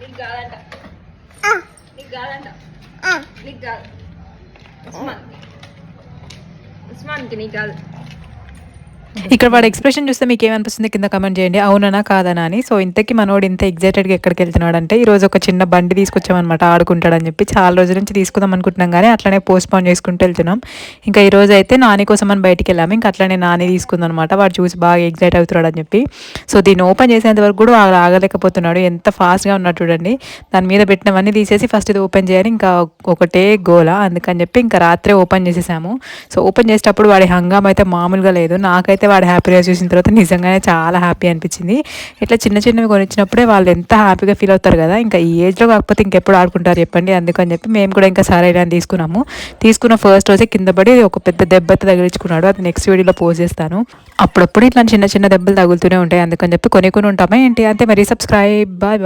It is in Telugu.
నీకు కాదంట. నీకు కాదంట. నీకు కాదు. ఉస్మాన్ ఉస్మాన్కి నీకు కాదు. ఇక్కడ వాడు ఎక్స్ప్రెషన్ చూస్తే మీకు ఏమనిపిస్తుంది? కింద కమెంట్ చేయండి. అవునా కాదనా అని. సో ఇంతకీ మనోడు ఇంత ఎగ్జైటెడ్గా ఎక్కడికి వెళ్తున్నాడు అంటే ఈ రోజు ఒక చిన్న బండి తీసుకొచ్చామన్నమాట. ఆడుకుంటాడని చెప్పి చాలా రోజుల నుంచి తీసుకుందాం అనుకుంటున్నాం కానీ అట్లనే పోస్ట్ పోన్ చేసుకుంటూ వెళ్తున్నాం. ఇంకా ఈ రోజు అయితే నాని కోసం అని బయటికి వెళ్ళాము. ఇంకా అట్లనే నాని తీసుకుందాం అనమాట వాడు చూసి బాగా ఎగ్జైట్ అవుతున్నాడు అని చెప్పి. సో దీన్ని ఓపెన్ చేసేంత వరకు కూడా వాడు ఆగలేకపోతున్నాడు. ఎంత ఫాస్ట్గా ఉన్నాడు చూడండి. దాని మీద పెట్టినవన్నీ తీసేసి ఫస్ట్ ఇది ఓపెన్ చేయాలి. ఇంకా ఒకటే గోల అందుకని చెప్పి ఇంకా రాత్రే ఓపెన్ చేసేసాము. సో ఓపెన్ చేసేటప్పుడు వాడి హంగామ అయితే మామూలుగా లేదు. నాకైతే అయితే వాడు హ్యాపీగా చూసిన తర్వాత నిజంగానే చాలా హ్యాపీ అనిపించింది. ఇట్లా చిన్న చిన్నవి కొనిచ్చినప్పుడే వాళ్ళు ఎంత హ్యాపీగా ఫీల్ అవుతారు కదా ఇంకా ఈ ఏజ్లో కాకపోతే ఇంకెప్పుడు ఆడుకుంటారు చెప్పండి అందుకని చెప్పి మేము కూడా ఇంకా సరే అని తీసుకున్నాము. తీసుకున్న ఫస్ట్ రోజే కింద పడి ఒక పెద్ద దెబ్బ తగిలించుకున్నాడు. అది నెక్స్ట్ వీడియోలో పోస్ట్ చేస్తాను. అప్పుడప్పుడు ఇట్లా చిన్న చిన్న దెబ్బలు తగులుతూనే ఉంటాయి అందుకని చెప్పి కొన్ని కొన్ని ఉంటామా ఏంటి? అంతే మరి సబ్స్క్రైబ్ బాయ్ బాయ్